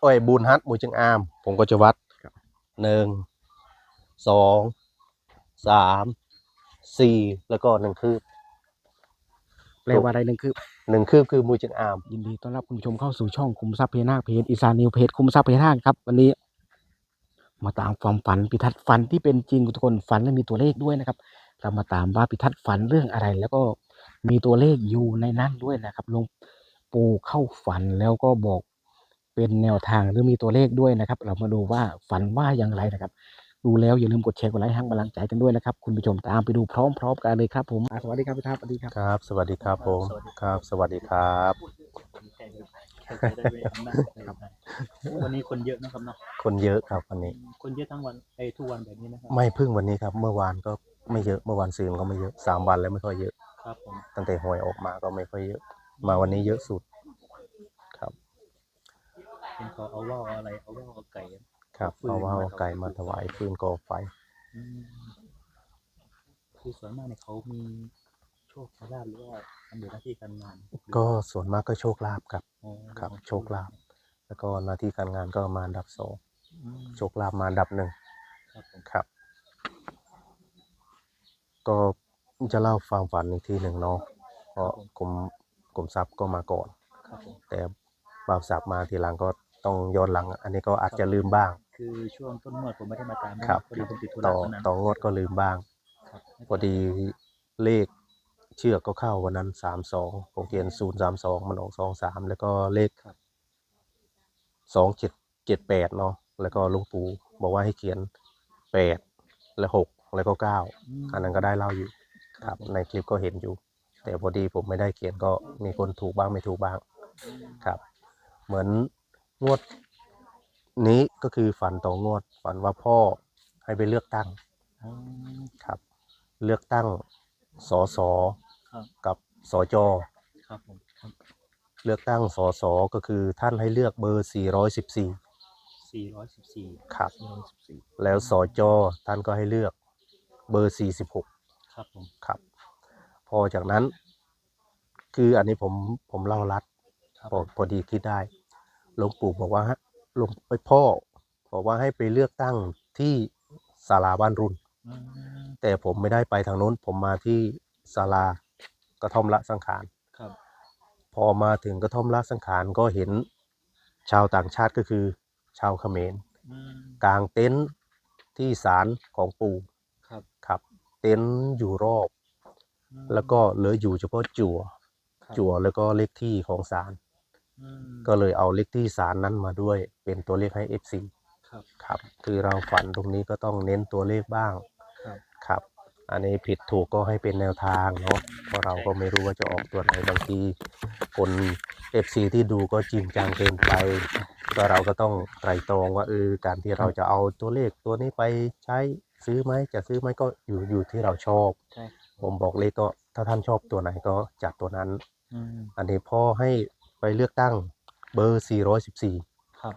โอ้ยบุญฮัทมูจึงอาม ผมก็จะวัดหนึ่งสองสามสี่แล้วก็หนึ่งคืบแปลว่าอะไรหนึ่งคือหนึ่งคืบคือมูจึงอาม ยินดีต้อนรับคุณผู้ชมเข้าสู่ช่องคุมทรัพย์เพนาคเพจอีสานนิวเพจคุมทรัพย์เพนาคครับวันนี้ มาตามความฝันพิทัศน์ฝันที่เป็นจริงทุกคนฝันและมีตัวเลขด้วยนะครับ เรามาตามว่าพิทัศน์ฝันเรื่องอะไร แล้วก็มีตัวเลขอยู่ในนั้นด้วยนะครับหลวงปู่เข้าฝันแล้วก็บอก เป็นแนวทางหรือมีตัวเลขด้วยนะครับ เรามาดูว่าฝันว่าอย่างไรนะครับ ดูแล้วอย่าลืมกดแชร์กดไลค์ให้กำลังใจกันด้วยนะครับ คุณผู้ชมตามไปดูพร้อมๆกันเลยครับผมอะสวัสดีครับพิทัศน์สวัสดีครับ ครับ สวัสดีครับผม ครับ สวัสดีครับ วันนี้คนเยอะนะครับเนาะคนเยอะครับวันนี้ คนเยอะทั้งวันไอ้ยทุกวันแบบนี้นะครับไม่เพิ่งวันนี้ครับ เมื่อวานก็ไม่เยอะ เมื่อวานซืนก็ไม่เยอะสามวันแล้วไม่ค่อยเยอะ ครับผมตั้งแต่หวยออกมาก็ไม่ค่อยเยอะ มาวันนี้เยอะสุดครับ เป็นเขาเอาว่าวอะไรเอาว่าวเอาไก่ ครับฟืนเอาว่ามาเอาไก่มาถวายฟืนก่อไฟ อืมคือส่วนมากเนี่ยเขามีโชคลาภหรือว่าทำอยู่หน้าที่การงานก็ส่วนมากก็โชคลาภครับ อ๋อครับโชคลาภ แล้วก็หน้าที่การงานก็มาอันดับสองอืมโชคลาภมาอันดับหนึ่งครับผมครับ ก็จะเล่าความฝันอีกทีหนึ่งเนาะเพราะกรมกรมทรัพย์ก็มาก่อน ครับผมแต่บ่าวทรัพย์มาทีหลังก็ ต้องย้อนหลัง อันนี้ก็อาจจะลืมบ้าง คือช่วงต้นงวดผมไม่ได้มาตามครับพอดีผมติดธุต่ระอวันนั้นต่องวดก็ลืมบ้าง ครับพอดีเลขเชือกก็เข้าวันนั้นสามสองผมเขียนศูนย์สามสองมันออกสองสามแล้วก็เลขสองเจ็ดเจ็ดแปดเนาะแล้วก็หลุงปู่บอกว่าให้เขียนแปดและหกแล้วก็เก้ามอันนั้นก็ได้เล่าอยู่ครับในคลิปก็เห็นอยู่ แต่พอดีผมไม่ได้เขียนก็มีคนถูกบ้างไม่ถูกบ้างครับ เหมือน งวด นี้ก็คือฝันต่องวด ฝันว่าพ่อให้ไปเลือกตั้งอ๋อครับ เลือกตั้งสอสอครับ กับสอจอครับผมครับเลือกตั้งสอสอก็คือท่านให้เลือกเบอร์ 414สี่ร้อยสิบสี่ครับสี่ร้อยสิบสี่แล้วสอจอท่านก็ให้เลือกเบอร์ 46 ครับผมครับ พอจากนั้น คืออันนี้ผมผมเล่ารัด ครับพอพอดีคิดได้ หลวงปู่บอกว่าฮะหลวงไปพ่อบอกว่าให้ไปเลือกตั้งที่ศาลาบ้านรุ่นอืมแต่ผมไม่ได้ไปทางโน้น ผมมาที่ศาลากระท่อมละสังขารครับ พอมาถึงกระท่อมละสังขารก็เห็นชาวต่างชาติก็คือ ชาวเขมรอืมกางเต็นท์ที่ศาลของปู่ครับครับ เต็นท์อยู่รอบอืมแล้วก็เหลืออยู่เฉพาะจั่วครับจั่วแล้วก็เลขที่ของศาลอืม ก็เลยเอาเลขที่ศาลนั้นมาด้วย เป็นตัวเลขให้ FC ครับครับ คือเราฝันตรงนี้ก็ต้องเน้นตัวเลขบ้างครับครับ อันนี้ผิดถูกก็ให้เป็นแนวทางเนาะเพราะเราก็ไม่รู้ว่าจะออกตัวไหนบางทีคน FC ที่ดูก็จริงจังเกินไป ก็เราก็ต้องไตรตรองว่าเออการที่เราจะเอาตัวเลขตัวนี้ไปใช้ซื้อไหมจะซื้อไหมก็อยู่อยู่ที่เราชอบใช่ ผมบอกเลขก็ถ้าท่านชอบตัวไหนก็จัดตัวนั้น อืมอันนี้พ่อให้ไป เลือกตั้งเบอร์ 414 ครับ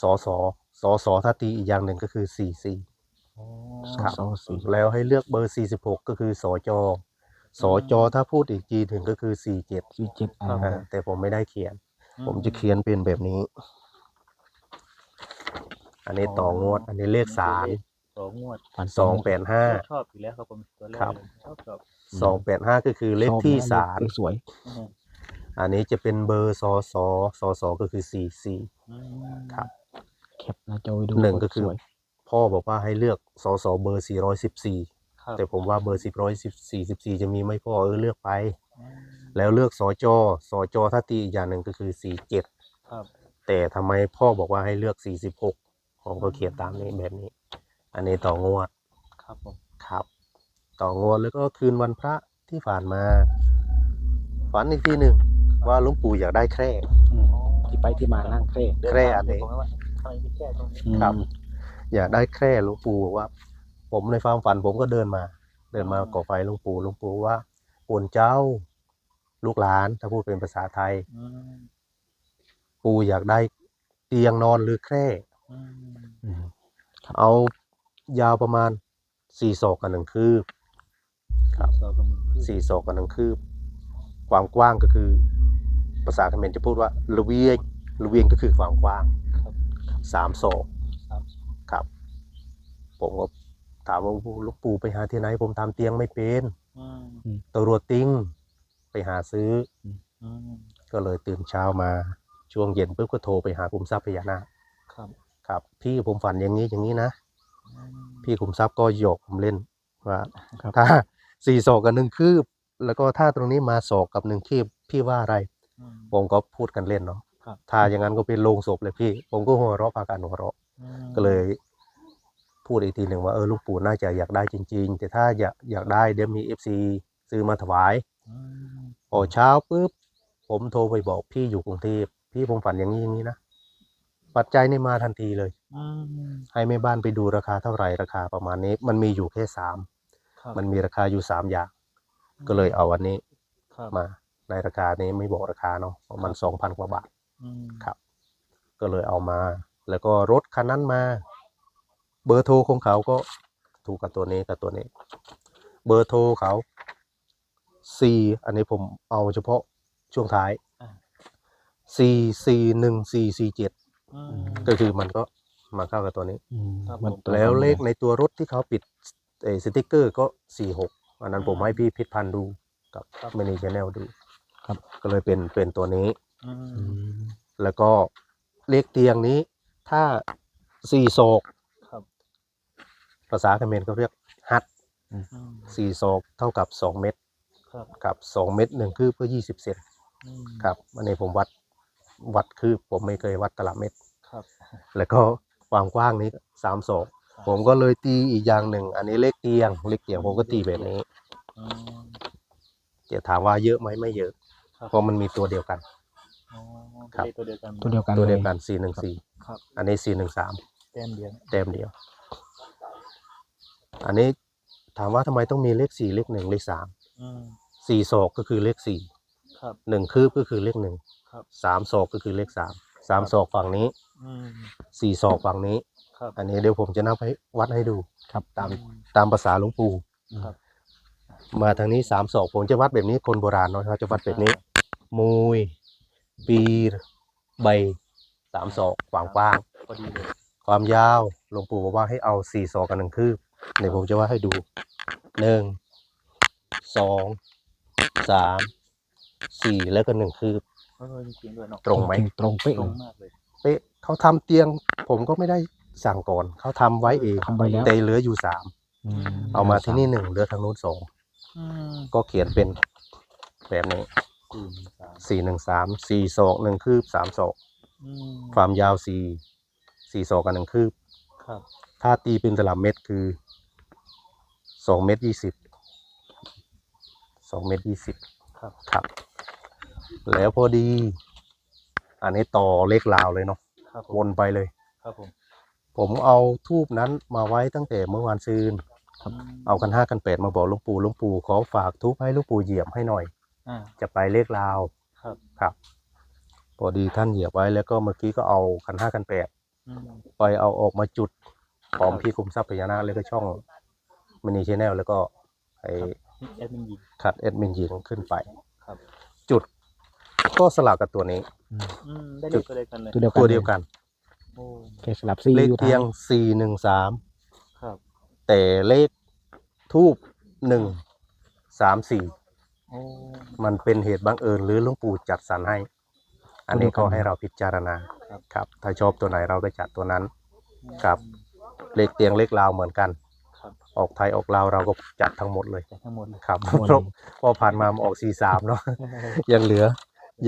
สอสอสอสอถ้าตีอีกอย่างหนึ่งก็คือ 44อ๋อครับสอสี่แล้วให้เลือกเบอร์ 46 ก็คือสอจอสอจอถ้าพูดอีกทีถึงก็คือ 47สี่เจ็ดอ่าอ่าแต่ผมไม่ได้เขียนอืผมจะเขียนเป็นแบบนี้ อันนี้ต่องวด อันนี้เลขสารสองงวดฝันสองแปดห้า ชอบอยู่แล้วครับผมตัวแรกครับเลยชอบชอบสองแปดห้าก็คือเลขที่ศาลเลขสวยอืม อันนี้จะเป็นเบอร์สอสอสอสอก็คือ44อืมครับแคปหน้าจอไว้ดูหนึ่งก็คือสวยพ่อบอกว่าให้เลือกสอสอเบอร์414ครับแต่ผมว่าเบอร์414จะมีไหม่พ่อเออเลือกไปอืมแล้วเลือกสอจอสอจอถ้าตีอีกอย่างหนึ่งก็คือ47ครับแต่ทำไมพ่อบอกว่าให้เลือก46ผมก็เขียนตามนี้แบบนี้ อันนี้ต่องวดครับผมครับ ต่องวดแล้วก็คืนวันพระที่ผ่านมา ฝันอีกทีหนึ่ง ว่าหลุงปู่อยากได้แคร่ อืมที่ไปที่มานั่งเคร่เดินแคร่ตามอันนี้ ผมว่าทำไมไม่แก้ตรงนี้ครับอยากได้แคร่หลุงปู่บอกว่า ผมในความฝันผมก็เดินมา เดินมาก่อไฟหลุงปู่หลุงปู่ว่าปู่เจ้า ลูกหลานถ้าพูดเป็นภาษาไทย อืมปู่อยากได้เตียงนอนหรือแคร่อืมอืมเอายาวประมาณสี่ศอกกับหนึ่งคืบ ครับ สองกับมือขึ้นสี่ศอกกับหนึ่งคืบ ความกว้างก็คือ ภาษาเขมรจะพูดว่าระเวียงระเวียงก็คือความกว้างครับสามศอกสามครับ ผมก็ถามว่าลูกปู่ไปหาที่ไหน ผมทำเตียงไม่เป็นอืมตำรวจติ้งไปหาซื้ออืมก็เลยตื่นเช้ามาช่วงเย็นปุ๊บก็โทรไปหาคุมทรัพย์พญานาคครับครับ พี่ผมฝันอย่างนี้อย่างนี้นะอืมพี่คุมทรัพย์ก็โยกผมเล่นว่าครับถ้าสี่ศอกกับหนึ่งคืบ แล้วก็ถ้าตรงนี้มาศอกกับหนึ่งคืบพี่ว่าอะไรอืม ผมก็พูดกันเล่นเนาะครับถ้าอย่างนั้นก็เป็นโลงศพเลยพี่ ผมก็หัวเราะพากันหัวเราะอืมก็เลย พูดอีกทีหนึ่งว่าเออลูกปู่น่าจะอยากได้จริง ๆ แต่ถ้าอยากอยากได้เดี๋ยวมีเอฟซีซื้อมาถวายอืมพอเช้าปุ๊บผมโทรไปบอกพี่อยู่กรุงเทพพี่ผมฝันอย่างนี้อย่างนี้นะปัจจัยนี่มาทันทีเลยอืมให้แม่บ้านไปดูราคาเท่าไหร่ราคาประมาณนี้ มันมีอยู่แค่สามครับมันมีราคาอยู่สามอย่าง ก็เลยเอาวันนี้ครับมา ในราคานี้ไม่บอกราคาเนาะประมาณสองพันกว่าบาทอืมครับ ก็เลยเอามา แล้วก็รถคันนั้นมา เบอร์โทรของเขาก็ถูกกับตัวนี้กับตัวนี้ เบอร์โทรเขาสี่อันนี้ผมเอาเฉพาะช่วงท้ายอ่าสี่สี่หนึ่งสี่สี่เจ็ดอืมก็คือมันก็มาเข้ากับตัวนี้อืมครับมันผมตรงแล้วกันเลขในตัวรถที่เขาปิดเออสติกเกอร์ก็สี่หกอันนั้นผมให้พี่พิษพันธ์ดูกับมินิชแนลดู ครับ ก็เลยเป็นเป็นตัวนี้ อือืมมแล้วก็เลขเตียงนี้ ถ้าสี่ศอกครับ ภาษาเขมรเขาเรียกฮัดอืมสี่ศอกเท่ากับสองเม็ดครับกับสองเม็ดหนึ่งคือเพื่อยี่สิบเซนอืมครับอันนี้ผมวัดวัดคือผมไม่เคยวัดตลับเม็ดครับ แล้วก็ความกว้างนี้สามศอกครับ ผมก็เลยตีอีกอย่างหนึ่ง อันนี้เลขเตียงเลขเตียงผมก็ตีแบบนี้อืมจะถามว่าเยอะไหมไม่เยอะ ครับเพราะมันมีตัวเดียวกัน อ๋อครับ เลขตัวเดียวกันตัวเดียวกันตัวเดียวลกันสี่หนึ่งสี่ครับอันนี้สี่หนึ่งสามแต้มเดียวแต้มเดียว อันนี้ถามว่าทำไมต้องมีเลขสี่เลขหนึ่งเลขสามอืมสี่ศอกก็คือเลขสี่ครับ หนึ่งคืบก็คือเลขหนึ่งครับ สามศอกก็คือเลขสามสามศอกฝั่งนี้อืมสี่ศอกฝั่งนี้ ครับอันนี้เดี๋ยวผมจะนับให้วัดให้ดู ครับตาม อืม ตามภาษาหลวงปู่ครับ มาทางนี้สามศอกผมจะวัดแบบนี้คนโบราณเนาะเขาจะวัดแบบนี้ มุยปีใบสามศอกกว้างกว้างพอดีเลยความยาวหลวงปู่บอกว่าให้เอาสี่ศอกกันหนึ่งคืบเดี๋ยวผมจะว่าดให้ดูหนึ่งสองสามสี่แล้วก็หนึ่งคืบเออจริงๆด้วยเนาะตรงไหมตรงเป๊ะตรเลงยมากเลยเป๊ะเขาทำเตียง ผมก็ไม่ได้สั่งก่อนเขาทำไว้เองทำไว้แล้วแต่เหลืออยู่สามอืมเอามาที่นี่หนึ่งเหลือทางนู้นสองอืมก็เขียนเป็นแบบนี้ สี่หนึ่งสามสี่หนึ่งสามสี่ศอกหนึ่งคืบสามศอก อืมความยาวสี่สี่ศอกกันหนึ่งคืบ ครับถ้าตีเป็นตลับเม็ดคือสองเม็ดยี่สิบสองเม็ดยี่สิบครับครับ แล้วพอดี อันนี้ต่อเลขลาวเลยเนาะครับผวมนไปเลย ครับผมผมเอาทูบนั้นมาไว้ตั้งแต่เมื่อวานซืนครับเอากันห้ากันแปดมาบอกหลุงปู่หลุงปู่ขอฝากทูบให้หลุงปู่เหยียบให้หน่อยอ่า จะไปเลขลาวครับครับ พอดีท่านเหยียบไว้แล้วก็เมื่อกี้ก็เอากันห้ากันแปดอืมไปเอาออกมาจุดพร้อมครับพี่คุมทรัพย์พญานาคแล้วก็ช่องมินิชแนลแล้วก็ไอนี่แอดมินหญิงขัดแอดมินหญิงขึ้นไปครับ จุดก็สลับกับตัวนี้อืมได้เลขตัวเดียวกันเลยตัวเดียวกันตัวเดียวกันโอ้แค่สลับซีเลขอยู่เทียงทางสี่หนึ่งสามครับแต่เลขทูบหนึ่งสามสี่โอ้ มันเป็นเหตุบังเอิญหรือหลวงปู่จัดสรรให้ อันนี้ก็ให้เราพิจารณาครับ ถ้าชอบตัวไหนเราก็จัดตัวนั้นครับเลขเตียงเลขลาวเหมือนกันครับออกไทยออกลาวเราก็จัดทั้งหมดเลยจากทั้งหมดเลยครับเพราะพอผ่านมามันออกสี่สามเนาะยังเหลือ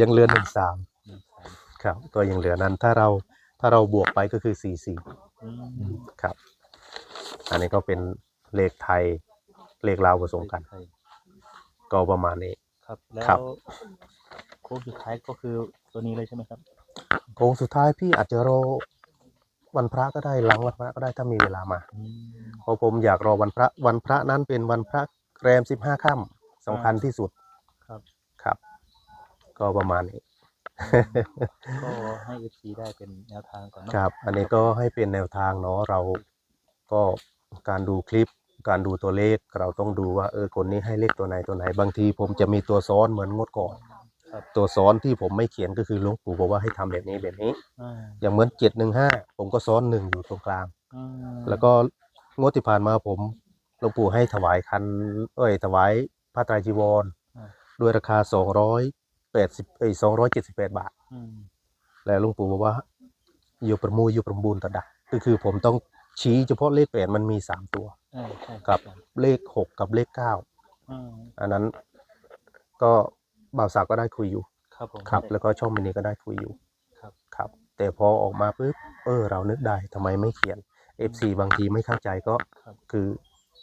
ยังเหลือหนึ่งสามหนึ่งสามครับก็ยังเหลือนั้นถ้าเราถ้าเราบวกไปก็คือสี่สี่อืมครับ อันนี้ก็เป็นเลขไทยเลขลาวผสมกันใช่ ก็ประมาณนี้ ครับ แล้วครับ โค้งสุดท้ายก็คือตัวนี้เลยใช่ไหมครับ โค้งสุดท้ายพี่อาจจะรอวันพระก็ได้หลังวันพระก็ได้ถ้ามีเวลามาอืม เพราะผมอยากรอวันพระวันพระนั้นเป็นวันพระแรมสิบห้าค่ำสำคัญที่สุดครับ ครับ ก็ประมาณนี้ ก็ให้เอฟซีได้เป็นแนวทางก่อนเนาะครับ อันนี้ก็ให้เป็นแนวทางเนาะเราก็การดูคลิป การดูตัวเลขเราต้องดูว่าเออคนนี้ให้เลขตัวไหนตัวไหน บางทีผมจะมีตัวซ้อนเหมือนงวดก่อนครับตัวซ้อนที่ผมไม่เขียนก็คือหลวงปู่บอกว่าให้ทำแบบนี้แบบนี้อ่าอย่างเหมือนเจ็ดหนึ่งห้าผมก็ซ้อนหนึ่งอยู่ตรงกลางอ่าแล้วก็งวดที่ผ่านมาผมหลวงปู่ให้ถวายคัน เอ้ยถวายผ้าไตรจีวร ด้วยราคาสองร้อยแปดสิบเอ้ยสองร้อยเจ็ดสิบแปดบาทอืมแล้วหลวงปู่บอกว่าอยู่ประมูอยู่ประมูลตัดดะก็คือผมต้อง ชี้เฉพาะเลขแปดมันมีสามตัวอ่าใช่กับเลขหกกับเลขเก้าอ่าอันนั้นก็บ่าวสาวก็ได้คุยอยู่ ครับผม ครับ แล้วก็ช่องมินิก็ได้คุยอยู่ครับ ครับ แต่พอออกมาปุ๊บเออ เรานึกได้ทำไมไม่เขียน FC บางทีไม่เข้าใจก็ครับ คือ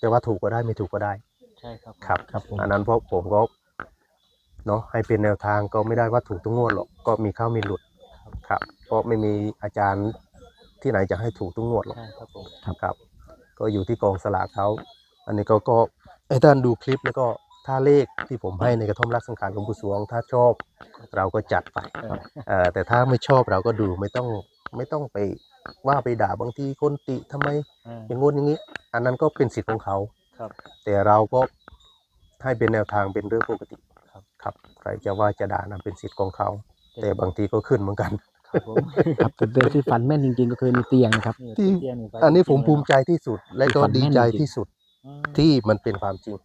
จะว่าถูกก็ได้ไม่ถูกก็ได้ ใช่ครับผมครับ ครับผม อันนั้นเพราะผมก็เนาะให้เป็นแนวทางก็ไม่ได้ว่าถูกทุกงวดหรอกก็มีเข้ามีหลุดครับ เพราะไม่มีอาจารย์ ที่ไหนจะให้ถูกทุกงวดหรอกใช่ครับผมครับ ก็อยู่ที่กองสลากเขาอันนี้ก็ก็ให้ท่านดูคลิปแล้วก็ถ้าเลขที่ผมให้ในกระท่อมรักสังขารหลวงปู่สวง ถ้าชอบเราก็จัดไปเออเอ่อแต่ถ้าไม่ชอบเราก็ดูไม่ต้องไม่ต้องไปว่าไปด่าบางทีคนติทำไมอ่าอย่างงู้นอย่างนี้ อันนั้นก็เป็นสิทธิ์ของเขาครับ แต่เราก็ให้เป็นแนวทางเป็นเรื่องปกติครับครับใครจะว่าจะด่านั้นเป็นสิทธิ์ของเขา แต่บางทีก็ขึ้นเหมือนกัน ครับผมครับแต่เดิมที่ฝันแม่นจริงๆ ก็คือมีเตียงนะครับนี่ที่ เตี้ยหไปอันนี้ผมจริงๆภูมิใจที่สุด และก็ฝันแม่นดีใจจริงๆที่สุดอืมที่มันเป็นความจริง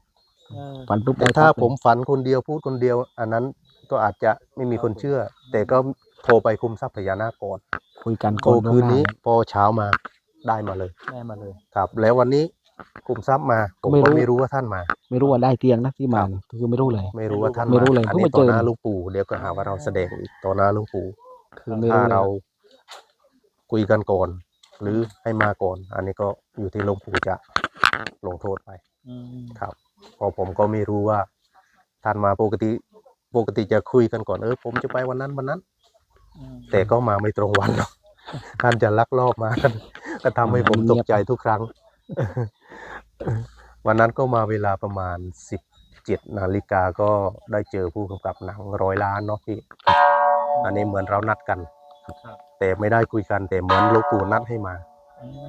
เออ ฝันปุ๊บแต่ได้ถ้าปั๊บเลยผมฝันคนเดียวพูดคนเดียว อันนั้นก็อาจจะไม่มีคนเชื่อ แต่ก็โทรไปคุมทรัพย์พญานาคก่อนคุยกันโทก่รอนล่วงคืนหานี้พอเช้ามาได้มาเลยได้มาเลย ครับ แล้ววันนี้คุมทรัพย์มาผมก็ไม่รู้ว่าท่านมา ไม่รู้ว่าได้เตียงนะที่มาครับคือไม่รู้เลย ไม่รู้ว่าท่านไม่รู้เลยอันเพิ่งนี้มาต่อเจอหน้าหลูกปู่เดี๋ยวก็หาว่าเราแสดงอีกต่อหน้าหลูกปู่ คือไม่ถ้ารู้เลเรายคุยกันก่อน หรือให้มาก่อน อันนี้ก็อยู่ที่หลวงปู่จะลงโทษไปอืมครับเพอผมก็ไม่รู้ว่าท่านมาปกติปกติจะคุยกันก่อนเออผมจะไปวันนั้นวันนั้นอืมแต่ก็มาไม่ตรงวันหรอกท่านจะลักลอบมากันก็ทำให้ผมตกใจทุกครั้ง วันนั้นก็มาเวลาประมาณสิบเจ็ดนาฬิกาก็ได้เจอผู้กำกับหนังร้อยล้านเนาะพี่ อันนี้เหมือนเรานัดกัน ครับ แต่ไม่ได้คุยกันแต่เหมือนหลูกปู่นัดให้มาอืม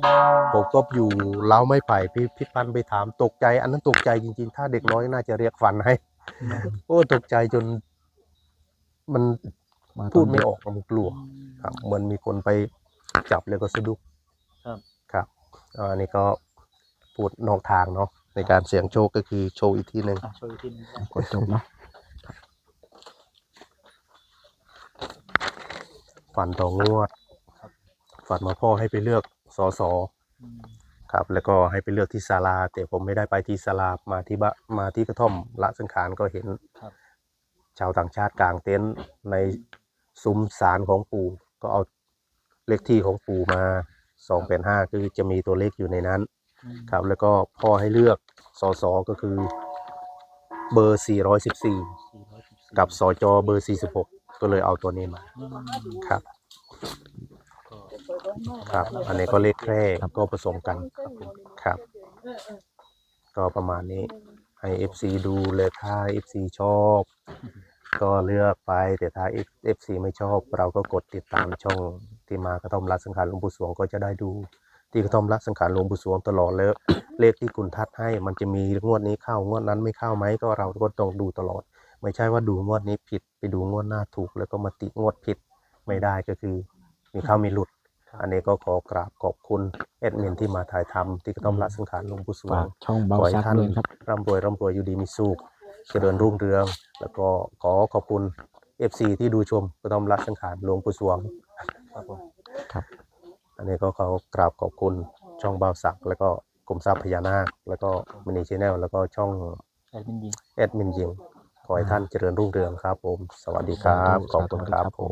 ผมก็อยู่เล้าไม่ไผ่พี่พิพันธ์ไปถามตกใจ อันนั้นตกใจจริงๆ ถ้าเด็กน้อยน่าจะเรียกฟันให้โอ้ตกใจจน มันมาตอนพูดไม่ออกมันกลัวอืมครับเหมือนมีคนไปจับแล้วก็สะดุกครับ ครับอ่าอันนี้ก็พูดนอกทางเนาะในการเสี่ยงโชคก็คือโชว์อีกทีหนึ่งอะช่วยอีกทีหนึงครับกดจบเนาะ ฝันต่องวด ฝันมาพ่อให้ไปเลือกสอสออืมครับ แล้วก็ให้ไปเลือกที่ศาลา แต่ผมไม่ได้ไปที่ศาลามาที่บะมาที่กระท่อมละสังขารก็เห็นครับชาวต่างชาติกลางเต็นท์ในซุ้มศาลของปู่ก็เอาเลขที่ของปู่มาสองเป็นห้าคือจะมีตัวเลขอยู่ในนั้นอืมครับ แล้วก็พ่อให้เลือกสสก็คือเบอร์ 414 414กับสจเบอร์ 46 ก็เลยเอาตัวนี้มาอืมครับก็ครับ อันนี้ก็เลขแคร่ก็ผสมกันครับ ก็ประมาณนี้ให้ FC ดูเลยถ้า FC ชอบ ก็เลือกไปแต่ถ้า FC ไม่ชอบ เราก็กดติดตามช่องที่มากระท่อมรักสังขารหลวงปู่สวงก็จะได้ดู ที่กระท่อมรักสังขารหลวงปู่สวงตลอดแล้วเลขที่คุณทัดให้มันจะมีงวดนี้เข้างวดนั้นไม่เข้าไหมก็เราก็ต้องดูตลอด ไม่ใช่ว่าดูงวดนี้ผิดไปดูงวดหน้าถูก แล้วก็มาติงวดผิดไม่ได้ก็คือ มีเข้ามีหลุด อันนี้ก็ขอกราบขอบคุณแอดมินที่มาถ่ายทำที่กระท่อมรักสังขารหลวงปู่สวฝางกช่องเบาขอให้ซักท่านเลยครับร่ำรวยร่ำรวยอยู่ดีมีสุขเจริญรุ่งเรือง แล้วก็ขอขอบคุณ FC ที่ดูชมกระท่อมรักสังขารหลวงปู่สวงครับผมอันนี้ก็ขอกราบขอบคุณช่องบ่าวสักแล้วก็กรมทรัพย์พญานาคแล้วก็มินิชแนลแล้วก็ช่องแอดมินยิงแอดมินยิง ขอให้ท่านเจริญรุ่งเรืองครับผม สวัสดีครับ ขอบคุณครับผม